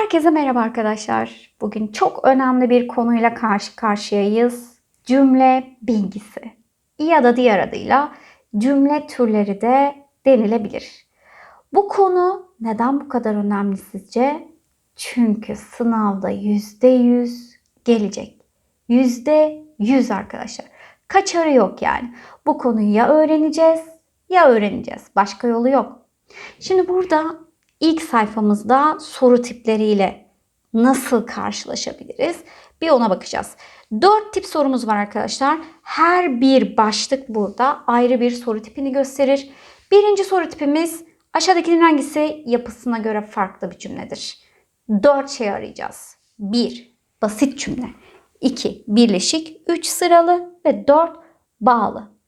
Herkese merhaba arkadaşlar. Bugün çok önemli bir konuyla karşı karşıyayız. Cümle bilgisi. Ya da diğer adıyla cümle türleri de denilebilir. Bu konu neden bu kadar önemli sizce? Çünkü sınavda %100 gelecek. %100 arkadaşlar. Kaçarı yok yani. Bu konuyu ya öğreneceğiz ya öğreneceğiz. Başka yolu yok. Şimdi burada ilk sayfamızda soru tipleriyle nasıl karşılaşabiliriz? Bir ona bakacağız. Dört tip sorumuz var arkadaşlar. Her bir başlık burada ayrı bir soru tipini gösterir. Birinci soru tipimiz aşağıdakinin hangisi yapısına göre farklı bir cümledir? Dört şey arayacağız. Bir, basit cümle. 2. Birleşik, 3 sıralı ve 4 bağlı.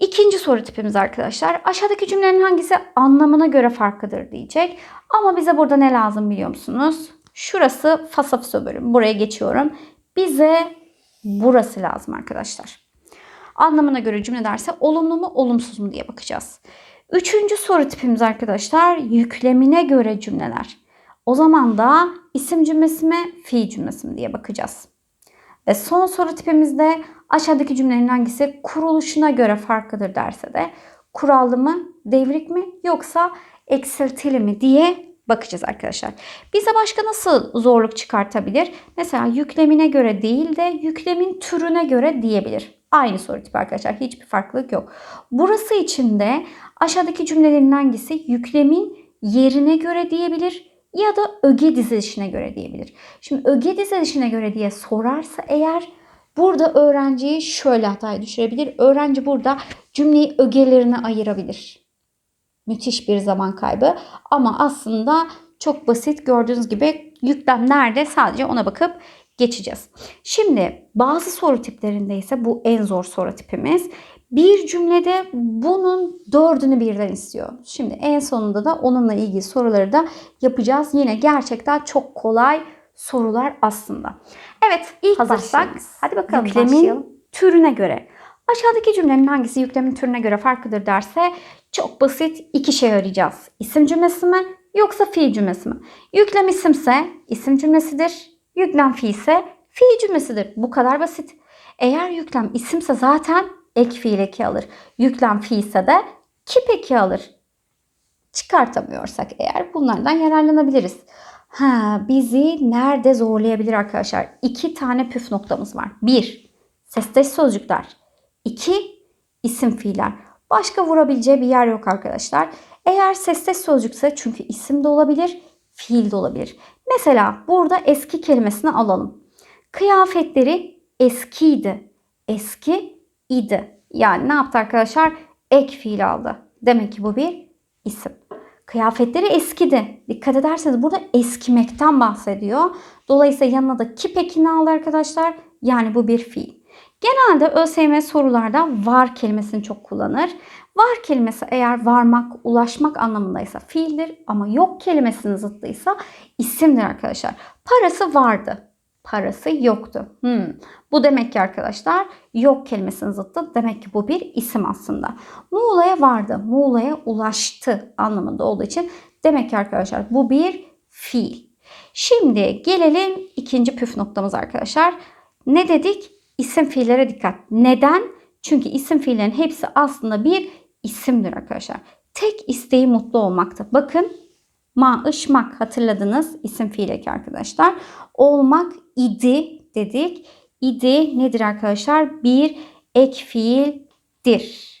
İkinci soru tipimiz arkadaşlar. Aşağıdaki cümlenin hangisi anlamına göre farklıdır diyecek. Ama bize burada ne lazım biliyor musunuz? Şurası fasafiso bölüm. Buraya geçiyorum. Bize burası lazım arkadaşlar. Anlamına göre cümle derse olumlu mu olumsuz mu diye bakacağız. Üçüncü soru tipimiz arkadaşlar yüklemine göre cümleler. O zaman da isim cümlesi mi fiil cümlesi mi diye bakacağız. Ve son soru tipimizde aşağıdaki cümlenin hangisi kuruluşuna göre farklıdır derse de kurallı mı, devrik mi yoksa eksiltili mi diye bakacağız arkadaşlar. Bize başka nasıl zorluk çıkartabilir? Mesela yüklemine göre değil de yüklemin türüne göre diyebilir. Aynı soru tipi arkadaşlar. Hiçbir farklılık yok. Burası için de aşağıdaki cümlelerin hangisi yüklemin yerine göre diyebilir ya da öge dizilişine göre diyebilir. Şimdi öge dizilişine göre diye sorarsa eğer burada öğrenciyi şöyle hataya düşürebilir. Öğrenci burada cümleyi ögelerine ayırabilir. Müthiş bir zaman kaybı ama aslında çok basit gördüğünüz gibi yüklem nerede sadece ona bakıp geçeceğiz. Şimdi bazı soru tiplerinde ise bu en zor soru tipimiz. Bir cümlede bunun dördünü birden istiyor. Şimdi en sonunda da onunla ilgili soruları da yapacağız. Yine gerçekten çok kolay sorular aslında. Evet ilk hazırsak hadi bakalım Yüklemin yüklemin türüne göre. Aşağıdaki cümlenin hangisi yüklemin türüne göre farklıdır derse çok basit iki şey arayacağız. İsim cümlesi mi yoksa fiil cümlesi mi? Yüklem isimse isim cümlesidir. Yüklem fiilse fiil cümlesidir. Bu kadar basit. Eğer yüklem isimse zaten ek fiil eki alır. Yüklem fiilse de kip eki alır. Çıkartamıyorsak eğer bunlardan yararlanabiliriz. Ha, bizi nerede zorlayabilir arkadaşlar? İki tane püf noktamız var. Bir, sesteş sözcükler. İki, isim fiiller. Başka vurabileceği bir yer yok arkadaşlar. Eğer sesteş sözcükse çünkü isim de olabilir, fiil de olabilir. Mesela burada eski kelimesini alalım. Kıyafetleri eskiydi. Eski idi. Yani ne yaptı arkadaşlar? Ek fiil aldı. Demek ki bu bir isim. Kıyafetleri eskidi. Dikkat ederseniz burada eskimekten bahsediyor. Dolayısıyla yanına da kip ekini aldı arkadaşlar. Yani bu bir fiil. Genelde ÖSYM sorularda var kelimesini çok kullanır. Var kelimesi eğer varmak, ulaşmak anlamındaysa fiildir ama yok kelimesinin zıttıysa isimdir arkadaşlar. Parası vardı. Parası yoktu. Hmm. Bu demek ki arkadaşlar yok kelimesinin zıttı. Demek ki bu bir isim aslında. Muğla'ya vardı. Muğla'ya ulaştı anlamında olduğu için demek ki arkadaşlar bu bir fiil. Şimdi gelelim ikinci püf noktamız arkadaşlar. Ne dedik? İsim fiillere dikkat. Neden? Çünkü isim fiillerin hepsi aslında bir isimdir arkadaşlar. Tek isteği mutlu olmaktır. Bakın maışmak hatırladınız isim fiil eki arkadaşlar. Olmak idi dedik. İdi nedir arkadaşlar? Bir ek fiildir.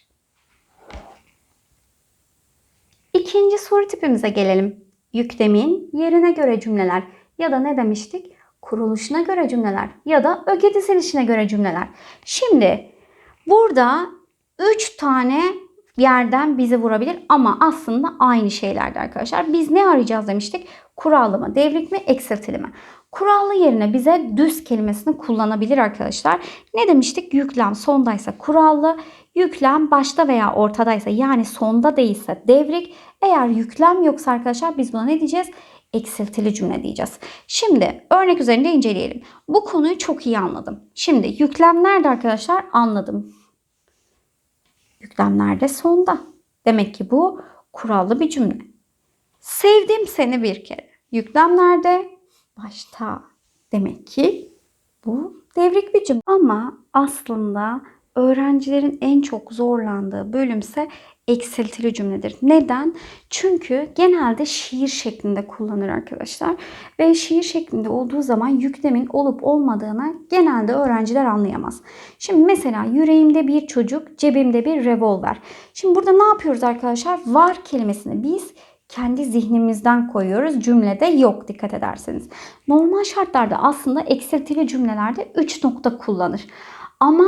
İkinci soru tipimize gelelim. Yüklemin yerine göre cümleler ya da ne demiştik? Kuruluşuna göre cümleler ya da öge dizilişine göre cümleler. Şimdi burada 3 tane yerden bizi vurabilir ama aslında aynı şeylerdi arkadaşlar. Biz ne arayacağız demiştik? Kurallı mı, devrik mi, eksiltili mi? Kurallı yerine bize düz kelimesini kullanabilir arkadaşlar. Ne demiştik? Yüklem sondaysa kurallı, yüklem başta veya ortadaysa yani sonda değilse devrik. Eğer yüklem yoksa arkadaşlar biz buna ne diyeceğiz? Eksiltili cümle diyeceğiz. Şimdi örnek üzerinde inceleyelim. Bu konuyu çok iyi anladım. Şimdi yüklem nerede arkadaşlar? Anladım. Yüklem nerede? Sonda. Demek ki bu kurallı bir cümle. Sevdim seni bir kere. Yüklem nerede? Başta. Demek ki bu devrik bir cümle. Ama aslında öğrencilerin en çok zorlandığı bölümse eksiltili cümledir. Neden? Çünkü genelde şiir şeklinde kullanır arkadaşlar. Ve şiir şeklinde olduğu zaman yüklemin olup olmadığını genelde öğrenciler anlayamaz. Şimdi mesela yüreğimde bir çocuk, cebimde bir revolver. Şimdi burada ne yapıyoruz arkadaşlar? Var kelimesini biz kendi zihnimizden koyuyoruz. Cümlede yok dikkat ederseniz. Normal şartlarda aslında eksiltili cümlelerde 3 nokta kullanır. Ama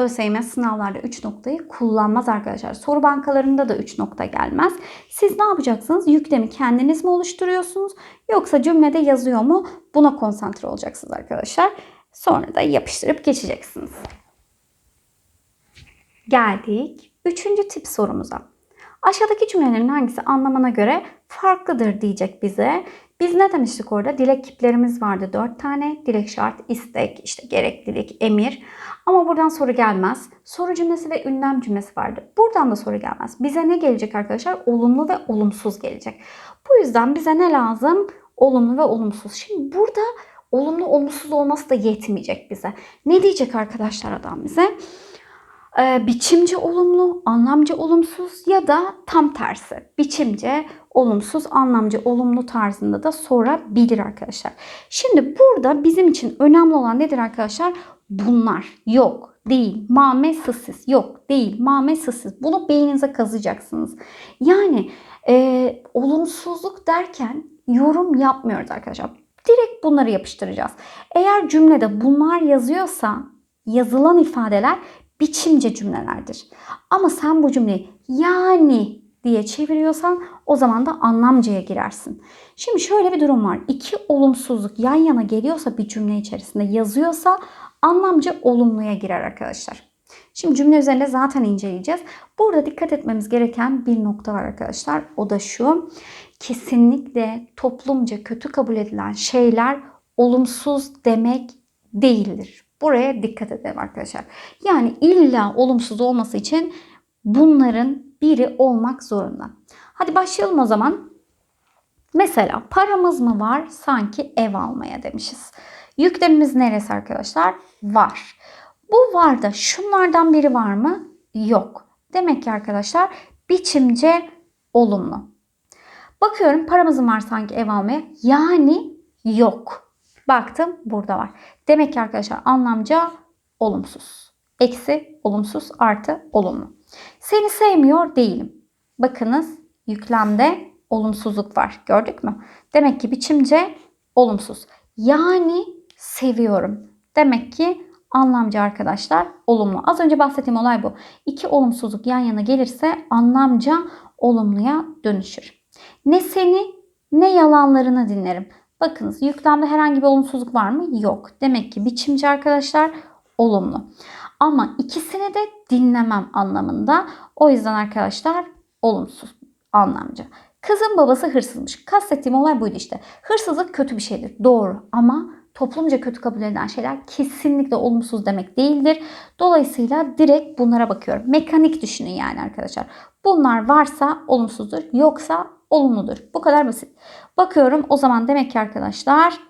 ÖSYM sınavlarda 3 noktayı kullanmaz arkadaşlar. Soru bankalarında da 3 nokta gelmez. Siz ne yapacaksınız? Yüklemi kendiniz mi oluşturuyorsunuz? Yoksa cümlede yazıyor mu? Buna konsantre olacaksınız arkadaşlar. Sonra da yapıştırıp geçeceksiniz. Geldik üçüncü tip sorumuza. Aşağıdaki cümlelerin hangisi anlamına göre farklıdır diyecek bize. Biz ne demiştik orada? Dilek kiplerimiz vardı 4 tane. Dilek şart, istek, işte gereklilik, emir. Ama buradan soru gelmez. Soru cümlesi ve ünlem cümlesi vardı. Buradan da soru gelmez. Bize ne gelecek arkadaşlar? Olumlu ve olumsuz gelecek. Bu yüzden bize ne lazım? Olumlu ve olumsuz. Şimdi burada olumlu olumsuz olması da yetmeyecek bize. Ne diyecek arkadaşlar adam bize? Ee, biçimce olumlu, anlamcı olumsuz ya da tam tersi. Biçimce olumsuz, anlamcı olumlu tarzında da sorabilir arkadaşlar. Şimdi burada bizim için önemli olan nedir arkadaşlar? Bunlar yok, değil, mame sızsız, yok, değil, mame sızsız. Bunu beyninize kazıyacaksınız. Yani e, olumsuzluk derken yorum yapmıyoruz arkadaşlar. Direkt bunları yapıştıracağız. Eğer cümlede bunlar yazıyorsa yazılan ifadeler biçimce cümlelerdir. Ama sen bu cümleyi yani diye çeviriyorsan o zaman da anlamcaya girersin. Şimdi şöyle bir durum var. İki olumsuzluk yan yana geliyorsa bir cümle içerisinde yazıyorsa anlamca olumluya girer arkadaşlar. Şimdi cümle üzerinde zaten inceleyeceğiz. Burada dikkat etmemiz gereken bir nokta var arkadaşlar. O da şu. Kesinlikle toplumca kötü kabul edilen şeyler olumsuz demek değildir. Buraya dikkat edelim arkadaşlar. Yani illa olumsuz olması için bunların biri olmak zorunda. Hadi başlayalım o zaman. Mesela paramız mı var sanki ev almaya demişiz. Yüklemimiz neresi arkadaşlar? Var. Bu var da şunlardan biri var mı? Yok. Demek ki arkadaşlar biçimce olumlu. Bakıyorum paramızın var sanki ev almaya. Yani yok. Baktım burada var. Demek ki arkadaşlar anlamca olumsuz. Eksi, olumsuz, artı, olumlu. Seni sevmiyor değilim. Bakınız yüklemde olumsuzluk var. Gördük mü? Demek ki biçimce olumsuz. Yani seviyorum. Demek ki anlamca arkadaşlar olumlu. Az önce bahsettiğim olay bu. İki olumsuzluk yan yana gelirse anlamca olumluya dönüşür. Ne seni ne yalanlarını dinlerim. Bakınız yüklemde herhangi bir olumsuzluk var mı? Yok. Demek ki biçimci arkadaşlar olumlu. Ama ikisini de dinlemem anlamında. O yüzden arkadaşlar olumsuz anlamca. Kızın babası hırsızmış. Kastettiğim olay buydu işte. Hırsızlık kötü bir şeydir. Doğru ama toplumca kötü kabul edilen şeyler kesinlikle olumsuz demek değildir. Dolayısıyla direkt bunlara bakıyorum. Mekanik düşünün yani arkadaşlar. Bunlar varsa olumsuzdur. Yoksa olumludur. Bu kadar basit. Bakıyorum o zaman demek ki arkadaşlar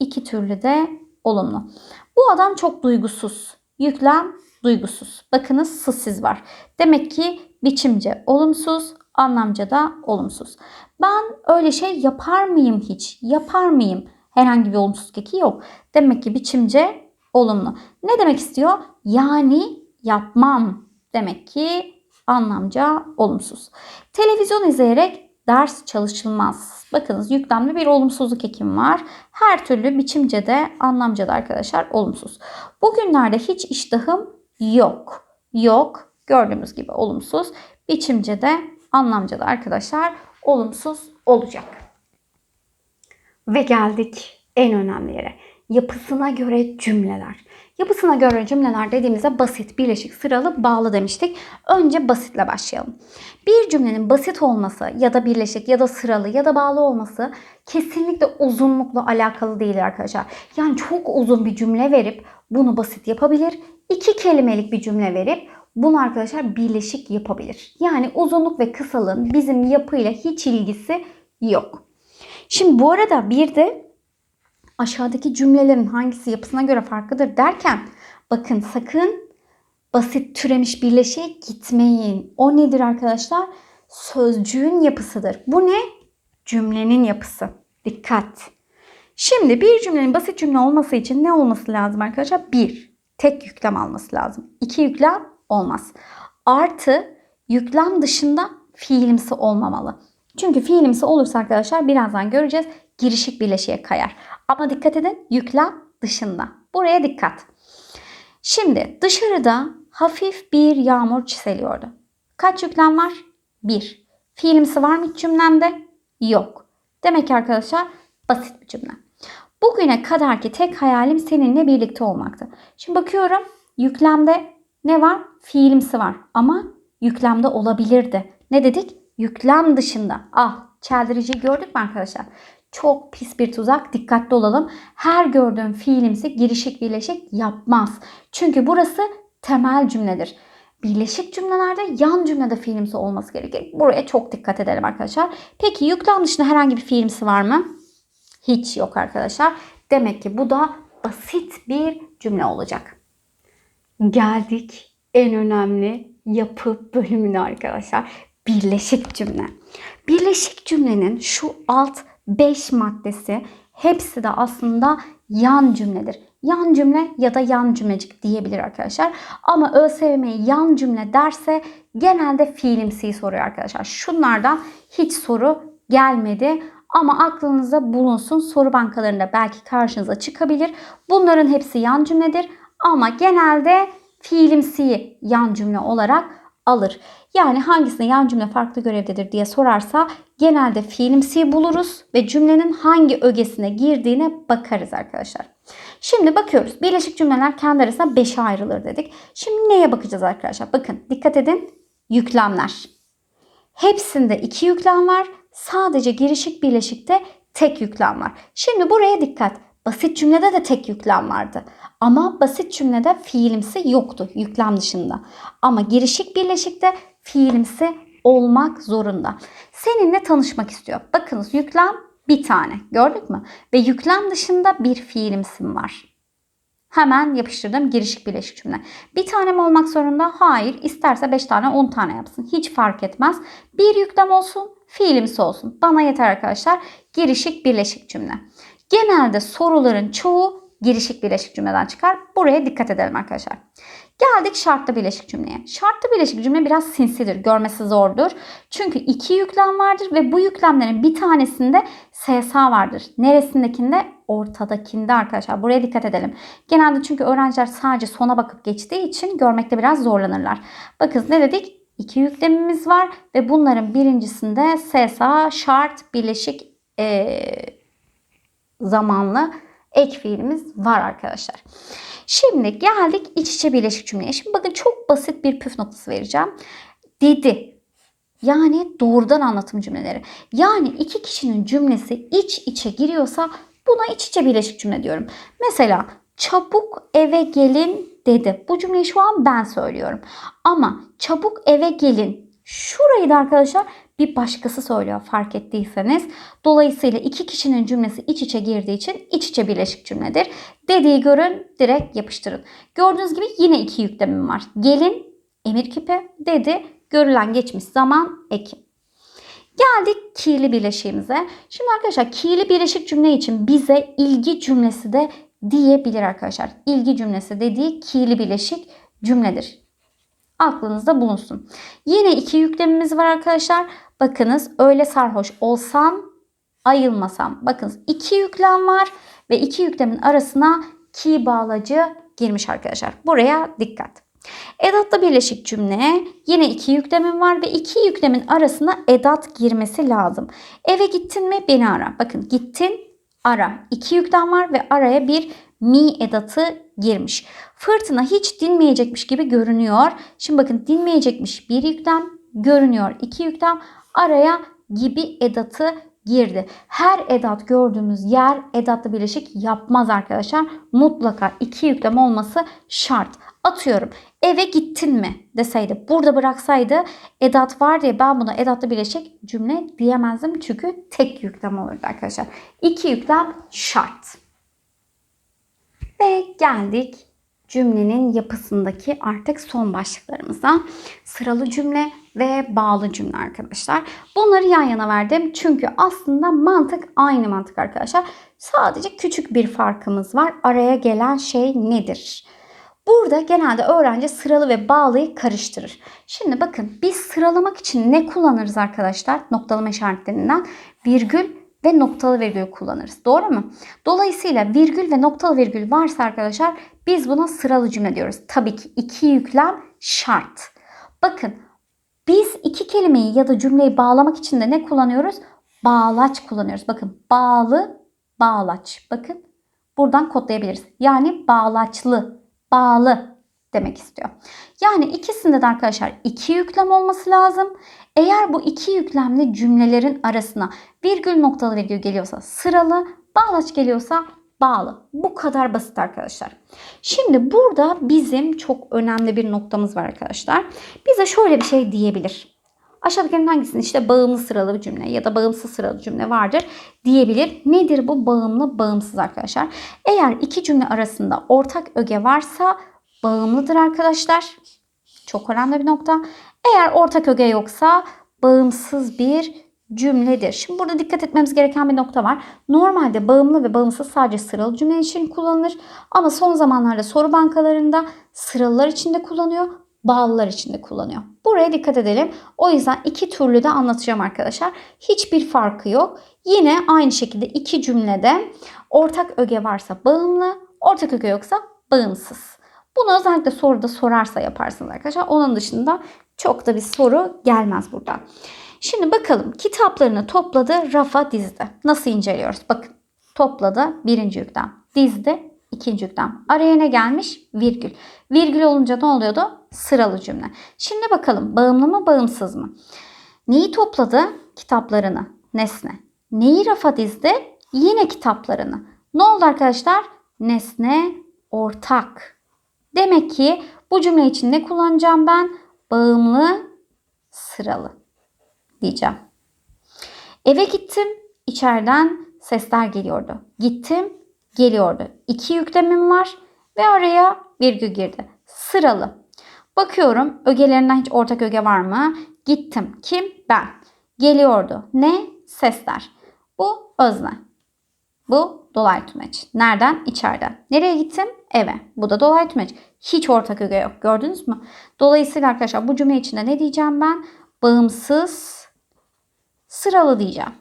iki türlü de olumlu. Bu adam çok duygusuz. Yüklem duygusuz. Bakınız sızsız var. Demek ki biçimce olumsuz, anlamca da olumsuz. Ben öyle şey yapar mıyım hiç? Yapar mıyım? Herhangi bir olumsuzluk eki yok. Demek ki biçimce olumlu. Ne demek istiyor? Yani yapmam. Demek ki anlamca olumsuz. Televizyon izleyerek ders çalışılmaz. Bakınız yüklemli bir olumsuzluk ekim var. Her türlü biçimce de anlamca da arkadaşlar olumsuz. Bugünlerde hiç iştahım yok. Yok. Gördüğümüz gibi olumsuz. Biçimce de anlamca da arkadaşlar olumsuz olacak. Ve geldik en önemli yere. Yapısına göre cümleler. Yapısına göre cümleler dediğimizde basit, birleşik, sıralı, bağlı demiştik. Önce basitle başlayalım. Bir cümlenin basit olması ya da birleşik ya da sıralı ya da bağlı olması kesinlikle uzunlukla alakalı değil arkadaşlar. Yani çok uzun bir cümle verip bunu basit yapabilir. İki kelimelik bir cümle verip bunu arkadaşlar birleşik yapabilir. Yani uzunluk ve kısalığın bizim yapıyla hiç ilgisi yok. Şimdi bu arada bir de aşağıdaki cümlelerin hangisi yapısına göre farklıdır derken bakın sakın basit türemiş birleşiğe gitmeyin. O nedir arkadaşlar? Sözcüğün yapısıdır. Bu ne? Cümlenin yapısı. Dikkat. Şimdi bir cümlenin basit cümle olması için ne olması lazım arkadaşlar? Bir, tek yüklem alması lazım. İki yüklem olmaz. Artı yüklem dışında fiilimsi olmamalı. Çünkü fiilimsi olursa arkadaşlar birazdan göreceğiz girişik birleşiğe kayar. Ama dikkat edin yüklem dışında. Buraya dikkat. Şimdi dışarıda hafif bir yağmur çiseliyordu. Kaç yüklem var? Bir. Fiilimsi var mı hiç cümlemde? Yok. Demek ki arkadaşlar basit bir cümle. Bugüne kadarki tek hayalim seninle birlikte olmaktı. Şimdi bakıyorum yüklemde ne var? Fiilimsi var ama yüklemde olabilirdi. Ne dedik? Yüklem dışında. Ah çeldiriciyi gördük mü arkadaşlar? Çok pis bir tuzak. Dikkatli olalım. Her gördüğüm fiilimsi girişik birleşik yapmaz. Çünkü burası temel cümledir. Birleşik cümlelerde yan cümlede fiilimsi olması gerekir. Buraya çok dikkat edelim arkadaşlar. Peki yüklem dışında herhangi bir fiilimsi var mı? Hiç yok arkadaşlar. Demek ki bu da basit bir cümle olacak. Geldik en önemli yapı bölümüne arkadaşlar. Birleşik cümle. Birleşik cümlenin şu alt 5 maddesi hepsi de aslında yan cümledir. Yan cümle ya da yan cümlecik diyebilir arkadaşlar. Ama ÖSYM yan cümle derse genelde fiilimsiyi soruyor arkadaşlar. Şunlardan hiç soru gelmedi. Ama aklınızda bulunsun soru bankalarında belki karşınıza çıkabilir. Bunların hepsi yan cümledir. Ama genelde fiilimsiyi yan cümle olarak alır. Yani hangisinde yan cümle farklı görevdedir diye sorarsa genelde fiilimsiyi buluruz ve cümlenin hangi ögesine girdiğine bakarız arkadaşlar. Şimdi bakıyoruz. Birleşik cümleler kendi arasında 5'e ayrılır dedik. Şimdi neye bakacağız arkadaşlar? Bakın dikkat edin. Yüklemler. Hepsinde iki yüklem var. Sadece girişik birleşikte tek yüklem var. Şimdi buraya dikkat. Basit cümlede de tek yüklem vardı. Ama basit cümlede fiilimsi yoktu yüklem dışında. Ama girişik birleşikte fiilimsi olmak zorunda. Seninle tanışmak istiyor. Bakınız yüklem bir tane. Gördük mü? Ve yüklem dışında bir fiilimsim var. Hemen yapıştırdım girişik birleşik cümle. Bir tane mi olmak zorunda? Hayır. İsterse 5 tane 10 tane yapsın. Hiç fark etmez. Bir yüklem olsun, fiilimsi olsun. Bana yeter arkadaşlar. Girişik birleşik cümle. Genelde soruların çoğu girişik birleşik cümleden çıkar. Buraya dikkat edelim arkadaşlar. Geldik şartlı birleşik cümleye. Şartlı birleşik cümle biraz sinsidir. Görmesi zordur. Çünkü iki yüklem vardır ve bu yüklemlerin bir tanesinde SSA vardır. Neresindekinde? Ortadakinde arkadaşlar. Buraya dikkat edelim. Genelde çünkü öğrenciler sadece sona bakıp geçtiği için görmekte biraz zorlanırlar. Bakın ne dedik? İki yüklemimiz var ve bunların birincisinde SSA şart birleşik ee, zamanlı ek fiilimiz var arkadaşlar. Şimdi geldik iç içe birleşik cümleye. Şimdi bakın çok basit bir püf noktası vereceğim. Dedi. Yani doğrudan anlatım cümleleri. Yani iki kişinin cümlesi iç içe giriyorsa buna iç içe birleşik cümle diyorum. Mesela çabuk eve gelin dedi. Bu cümleyi şu an ben söylüyorum. Ama çabuk eve gelin. Şurayı da arkadaşlar bir başkası söylüyor fark ettiyseniz. Dolayısıyla iki kişinin cümlesi iç içe girdiği için iç içe birleşik cümledir. Dediği görün direkt yapıştırın. Gördüğünüz gibi yine iki yüklemim var. Gelin emir kipi dedi görülen geçmiş zaman eki. Geldik ki'li birleşiğimize. Şimdi arkadaşlar ki'li birleşik cümle için bize ilgi cümlesi de diyebilir arkadaşlar. İlgi cümlesi dediği ki'li birleşik cümledir. Aklınızda bulunsun. Yine iki yüklemimiz var arkadaşlar. Bakınız öyle sarhoş olsam ayılmasam. Bakınız iki yüklem var ve iki yüklemin arasına ki bağlacı girmiş arkadaşlar. Buraya dikkat. Edatla birleşik cümle yine iki yüklemim var ve iki yüklemin arasına edat girmesi lazım. Eve gittin mi beni ara. Bakın gittin ara. İki yüklem var ve araya bir mi edatı girmiş. Fırtına hiç dinmeyecekmiş gibi görünüyor. Şimdi bakın dinmeyecekmiş bir yüklem görünüyor. iki yüklem araya gibi edatı girdi. Her edat gördüğümüz yer edatlı birleşik yapmaz arkadaşlar. Mutlaka iki yüklem olması şart. Atıyorum eve gittin mi deseydi burada bıraksaydı edat var diye ben buna edatla birleşik cümle diyemezdim. Çünkü tek yüklem olurdu arkadaşlar. İki yüklem şart. Ve geldik cümlenin yapısındaki artık son başlıklarımıza. Sıralı cümle ve bağlı cümle arkadaşlar. Bunları yan yana verdim. Çünkü aslında mantık aynı mantık arkadaşlar. Sadece küçük bir farkımız var. Araya gelen şey nedir? Burada genelde öğrenci sıralı ve bağlıyı karıştırır. Şimdi bakın biz sıralamak için ne kullanırız arkadaşlar? Noktalama işaretlerinden virgül ve noktalı virgül kullanırız. Doğru mu? Dolayısıyla virgül ve noktalı virgül varsa arkadaşlar biz buna sıralı cümle diyoruz. Tabii ki iki yüklem şart. Bakın biz iki kelimeyi ya da cümleyi bağlamak için de ne kullanıyoruz? Bağlaç kullanıyoruz. Bakın bağlı, bağlaç. Bakın buradan kodlayabiliriz. Yani bağlaçlı, bağlı demek istiyor. Yani ikisinde de arkadaşlar iki yüklem olması lazım. Eğer bu iki yüklemli cümlelerin arasına virgül noktalı virgül geliyorsa sıralı, bağlaç geliyorsa bağlı. Bu kadar basit arkadaşlar. Şimdi burada bizim çok önemli bir noktamız var arkadaşlar. Bize şöyle bir şey diyebilir. Aşağıdakilerin hangisinin işte bağımlı sıralı bir cümle ya da bağımsız sıralı cümle vardır diyebilir. Nedir bu bağımlı bağımsız arkadaşlar? Eğer iki cümle arasında ortak öge varsa bağımlıdır arkadaşlar. Çok önemli bir nokta. Eğer ortak öge yoksa bağımsız bir cümledir. Şimdi burada dikkat etmemiz gereken bir nokta var. Normalde bağımlı ve bağımsız sadece sıralı cümle için kullanılır. Ama son zamanlarda soru bankalarında sıralılar için de kullanıyor, bağlılar için de kullanıyor. Buraya dikkat edelim. O yüzden iki türlü de anlatacağım arkadaşlar. Hiçbir farkı yok. Yine aynı şekilde iki cümlede ortak öge varsa bağımlı, ortak öge yoksa bağımsız. Bunu özellikle soruda sorarsa yaparsınız arkadaşlar. Onun dışında çok da bir soru gelmez buradan. Şimdi bakalım kitaplarını topladı, rafa dizdi. Nasıl inceliyoruz? Bakın topladı birinci yüklem, dizdi ikinci yüklem. Araya ne gelmiş? Virgül. Virgül olunca ne oluyordu? Sıralı cümle. Şimdi bakalım bağımlı mı bağımsız mı? Neyi topladı? Kitaplarını, nesne. Neyi rafa dizdi? Yine kitaplarını. Ne oldu arkadaşlar? Nesne ortak. Demek ki bu cümle için ne kullanacağım ben? Bağımlı, sıralı diyeceğim. Eve gittim, içeriden sesler geliyordu. Gittim, geliyordu. İki yüklemim var ve araya virgül girdi. Sıralı. Bakıyorum ögelerinden hiç ortak öge var mı? Gittim. Kim? Ben. Geliyordu. Ne? Sesler. Bu özne. Bu dolaylı tümeç. Nereden? İçeriden. Nereye gittim? Eve. Bu da dolaylı tümeç. Hiç ortak öge yok. Gördünüz mü? Dolayısıyla arkadaşlar bu cümle içinde ne diyeceğim ben? Bağımsız sıralı diyeceğim.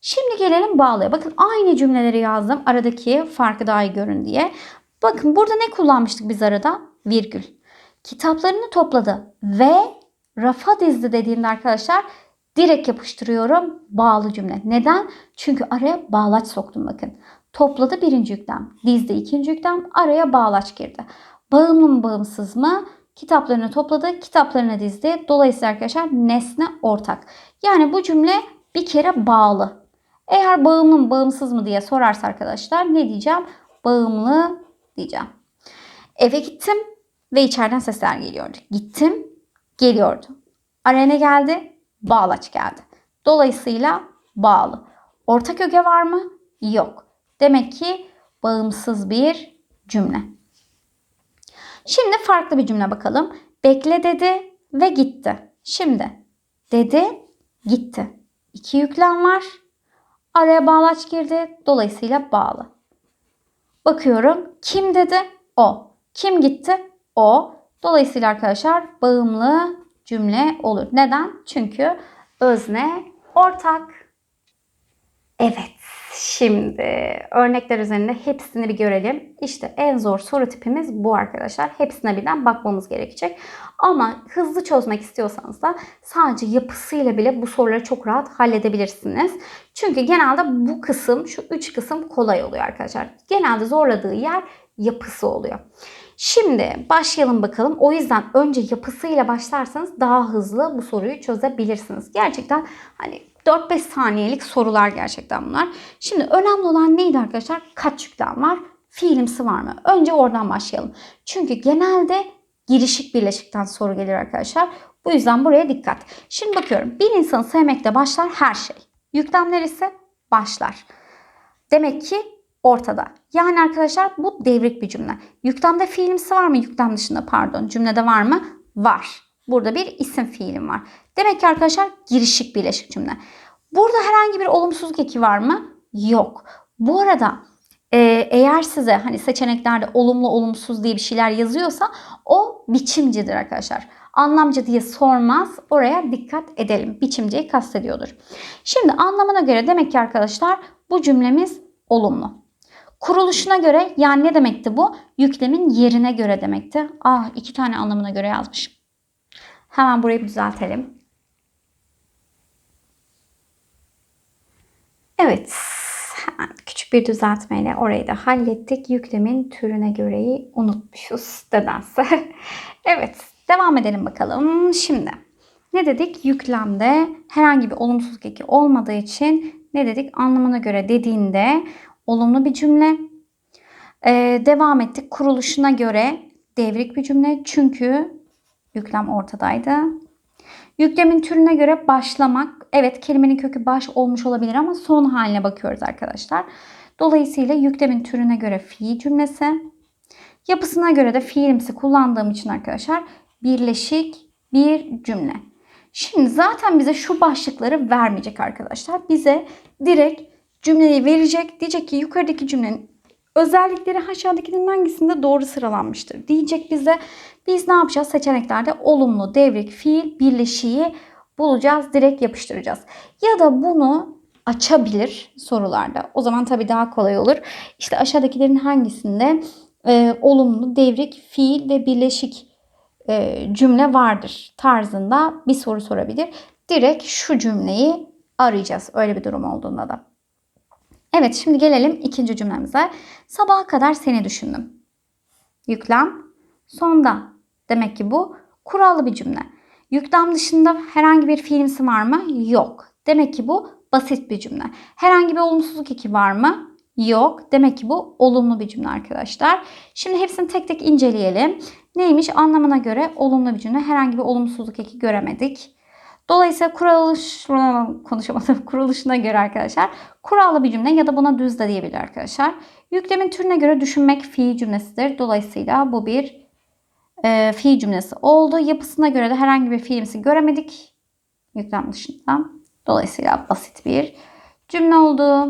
Şimdi gelelim bağlıya. Bakın aynı cümleleri yazdım. Aradaki farkı daha iyi görün diye. Bakın burada ne kullanmıştık biz arada? Virgül. Kitaplarını topladı ve rafa dizdi dediğimde arkadaşlar direkt yapıştırıyorum bağlı cümle. Neden? Çünkü araya bağlaç soktum bakın. Topladı birinci yüklem, dizdi ikinci yüklem, araya bağlaç girdi. Bağımlı mı bağımsız mı? Kitaplarını topladı, kitaplarını dizdi. Dolayısıyla arkadaşlar nesne ortak. Yani bu cümle bir kere bağlı. Eğer bağımlı mı bağımsız mı diye sorarsa arkadaşlar ne diyeceğim? Bağımlı diyeceğim. Eve gittim ve içeriden sesler geliyordu. Gittim, geliyordu. Ne geldi? Bağlaç geldi. Dolayısıyla bağlı. Ortak öge var mı? Yok. Demek ki bağımsız bir cümle. Şimdi farklı bir cümle bakalım. Bekle dedi ve gitti. Şimdi dedi, gitti. İki yüklem var. Araya bağlaç girdi. Dolayısıyla bağlı. Bakıyorum. Kim dedi? O. Kim gitti? O. Dolayısıyla arkadaşlar bağımlı cümle olur. Neden? Çünkü özne ortak. Evet. Şimdi örnekler üzerinde hepsini bir görelim. İşte en zor soru tipimiz bu arkadaşlar. Hepsine birden bakmamız gerekecek. Ama hızlı çözmek istiyorsanız da sadece yapısıyla bile bu soruları çok rahat halledebilirsiniz. Çünkü genelde bu kısım, şu üç kısım kolay oluyor arkadaşlar. Genelde zorladığı yer yapısı oluyor. Şimdi başlayalım bakalım. O yüzden önce yapısıyla başlarsanız daha hızlı bu soruyu çözebilirsiniz. Gerçekten hani 4-5 saniyelik sorular gerçekten bunlar. Şimdi önemli olan neydi arkadaşlar? Kaç yüklem var? fiilimsi var mı? Önce oradan başlayalım. Çünkü genelde girişik birleşikten soru gelir arkadaşlar. Bu yüzden buraya dikkat. Şimdi bakıyorum. Bir insanı sevmekle başlar her şey. Yüklemler ise başlar. Demek ki ortada. Yani arkadaşlar bu devrik bir cümle. Yüklemde fiilimsi var mı? Yüklem dışında pardon. Cümlede var mı? Var. Burada bir isim fiilim var. Demek ki arkadaşlar girişik birleşik cümle. Burada herhangi bir olumsuzluk eki var mı? Yok. Bu arada e, eğer size hani seçeneklerde olumlu olumsuz diye bir şeyler yazıyorsa o biçimcidir arkadaşlar. Anlamcı diye sormaz. Oraya dikkat edelim. Biçimciyi kastediyordur. Şimdi anlamına göre demek ki arkadaşlar bu cümlemiz olumlu. Kuruluşuna göre yani ne demekti bu? Yüklemin yerine göre demekti. Ah iki tane anlamına göre yazmışım. Hemen burayı düzeltelim. Evet. Hemen küçük bir düzeltmeyle orayı da hallettik. Yüklemin türüne göreyi unutmuşuz nedense. evet. Devam edelim bakalım. Şimdi ne dedik? Yüklemde herhangi bir olumsuzluk eki olmadığı için ne dedik? Anlamına göre dediğinde olumlu bir cümle. Ee, devam ettik. Kuruluşuna göre devrik bir cümle. Çünkü yüklem ortadaydı. Yüklemin türüne göre başlamak. Evet kelimenin kökü baş olmuş olabilir ama son haline bakıyoruz arkadaşlar. Dolayısıyla yüklemin türüne göre fiil cümlesi. Yapısına göre de fiilimsi kullandığım için arkadaşlar birleşik bir cümle. Şimdi zaten bize şu başlıkları vermeyecek arkadaşlar. Bize direkt cümleyi verecek. Diyecek ki yukarıdaki cümlenin özellikleri aşağıdakinin hangisinde doğru sıralanmıştır diyecek bize. Biz ne yapacağız? Seçeneklerde olumlu, devrik, fiil, birleşiği bulacağız. Direkt yapıştıracağız. Ya da bunu açabilir sorularda. O zaman tabii daha kolay olur. İşte aşağıdakilerin hangisinde e, olumlu, devrik, fiil ve birleşik e, cümle vardır tarzında bir soru sorabilir. Direkt şu cümleyi arayacağız öyle bir durum olduğunda da. Evet şimdi gelelim ikinci cümlemize. Sabaha kadar seni düşündüm. Yüklem sonda. Demek ki bu kurallı bir cümle. Yüklem dışında herhangi bir fiilimsi var mı? Yok. Demek ki bu basit bir cümle. Herhangi bir olumsuzluk eki var mı? Yok. Demek ki bu olumlu bir cümle arkadaşlar. Şimdi hepsini tek tek inceleyelim. Neymiş? Anlamına göre olumlu bir cümle. Herhangi bir olumsuzluk eki göremedik. Dolayısıyla kuruluş konuşamadım. Kuruluşuna göre arkadaşlar kurallı bir cümle ya da buna düz de diyebilir arkadaşlar. Yüklemin türüne göre düşünmek fiil cümlesidir. Dolayısıyla bu bir e, fiil cümlesi oldu. Yapısına göre de herhangi bir fiilimsi göremedik. Yüklem dışında. Dolayısıyla basit bir cümle oldu.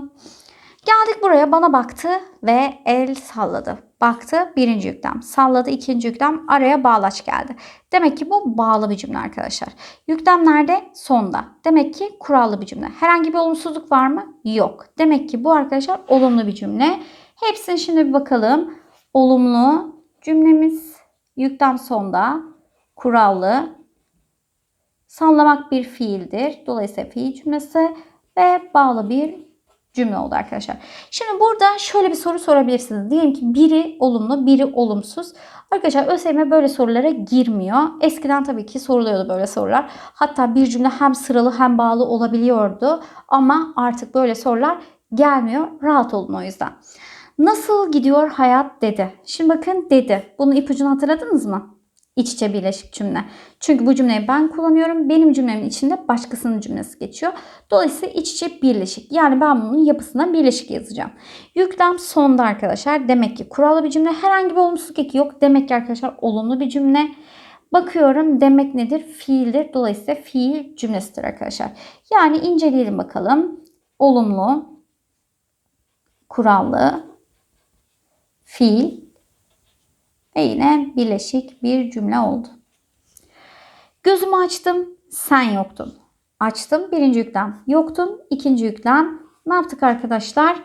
Geldik buraya bana baktı ve el salladı. Baktı birinci yüklem. Salladı ikinci yüklem. Araya bağlaç geldi. Demek ki bu bağlı bir cümle arkadaşlar. Yüklem nerede? Sonda. Demek ki kurallı bir cümle. Herhangi bir olumsuzluk var mı? Yok. Demek ki bu arkadaşlar olumlu bir cümle. Hepsini şimdi bir bakalım. Olumlu cümlemiz yüklem sonda. Kurallı. Sallamak bir fiildir. Dolayısıyla fiil cümlesi ve bağlı bir cümle oldu arkadaşlar. Şimdi burada şöyle bir soru sorabilirsiniz. Diyelim ki biri olumlu, biri olumsuz. Arkadaşlar ÖSYM böyle sorulara girmiyor. Eskiden tabii ki soruluyordu böyle sorular. Hatta bir cümle hem sıralı hem bağlı olabiliyordu. Ama artık böyle sorular gelmiyor. Rahat olun o yüzden. Nasıl gidiyor hayat dedi. Şimdi bakın dedi. Bunun ipucunu hatırladınız mı? İç içe birleşik cümle. Çünkü bu cümleyi ben kullanıyorum. Benim cümlemin içinde başkasının cümlesi geçiyor. Dolayısıyla iç içe birleşik. Yani ben bunun yapısına birleşik yazacağım. Yüklem sonda arkadaşlar. Demek ki kurallı bir cümle. Herhangi bir olumsuzluk eki yok. Demek ki arkadaşlar olumlu bir cümle. Bakıyorum demek nedir? Fiildir. Dolayısıyla fiil cümlesidir arkadaşlar. Yani inceleyelim bakalım. Olumlu, kurallı, fiil ve yine birleşik bir cümle oldu. Gözümü açtım, sen yoktun. Açtım, birinci yüklem. Yoktun, ikinci yüklem. Ne yaptık arkadaşlar?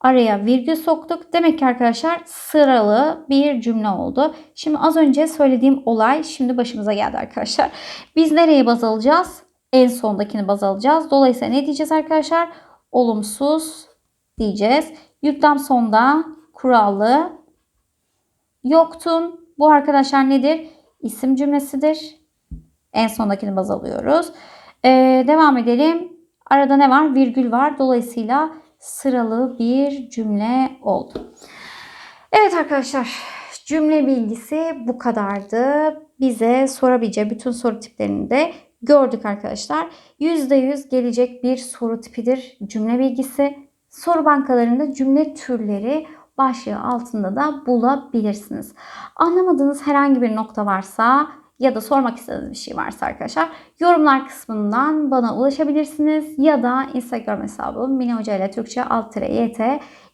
Araya virgül soktuk. Demek ki arkadaşlar sıralı bir cümle oldu. Şimdi az önce söylediğim olay şimdi başımıza geldi arkadaşlar. Biz nereye baz alacağız? En sondakini baz alacağız. Dolayısıyla ne diyeceğiz arkadaşlar? Olumsuz diyeceğiz. Yüklem sonda kurallı yoktun. Bu arkadaşlar nedir? İsim cümlesidir. En sondakini baz alıyoruz. Ee, devam edelim. Arada ne var? Virgül var. Dolayısıyla sıralı bir cümle oldu. Evet arkadaşlar cümle bilgisi bu kadardı. Bize sorabileceği bütün soru tiplerini de gördük arkadaşlar. %100 gelecek bir soru tipidir cümle bilgisi. Soru bankalarında cümle türleri başlığı altında da bulabilirsiniz. Anlamadığınız herhangi bir nokta varsa ya da sormak istediğiniz bir şey varsa arkadaşlar yorumlar kısmından bana ulaşabilirsiniz ya da Instagram hesabım Mine Hoca ile Türkçe alt YT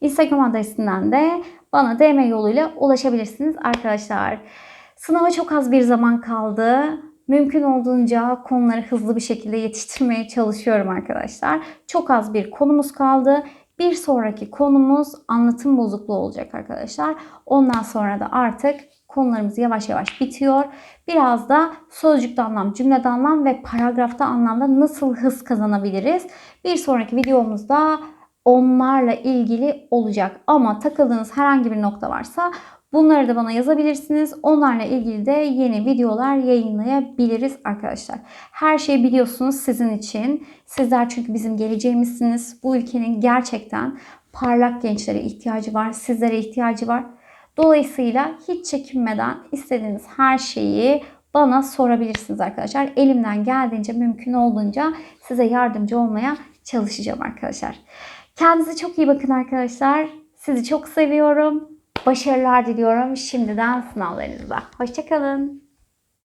Instagram adresinden de bana DM yoluyla ulaşabilirsiniz arkadaşlar. Sınava çok az bir zaman kaldı. Mümkün olduğunca konuları hızlı bir şekilde yetiştirmeye çalışıyorum arkadaşlar. Çok az bir konumuz kaldı. Bir sonraki konumuz anlatım bozukluğu olacak arkadaşlar. Ondan sonra da artık konularımız yavaş yavaş bitiyor. Biraz da sözcükte anlam, cümlede anlam ve paragrafta anlamda nasıl hız kazanabiliriz? Bir sonraki videomuzda onlarla ilgili olacak. Ama takıldığınız herhangi bir nokta varsa bunları da bana yazabilirsiniz. Onlarla ilgili de yeni videolar yayınlayabiliriz arkadaşlar. Her şeyi biliyorsunuz sizin için. Sizler çünkü bizim geleceğimizsiniz. Bu ülkenin gerçekten parlak gençlere ihtiyacı var. Sizlere ihtiyacı var. Dolayısıyla hiç çekinmeden istediğiniz her şeyi bana sorabilirsiniz arkadaşlar. Elimden geldiğince mümkün olduğunca size yardımcı olmaya çalışacağım arkadaşlar. Kendinize çok iyi bakın arkadaşlar. Sizi çok seviyorum. Başarılar diliyorum şimdiden sınavlarınızda. Hoşçakalın.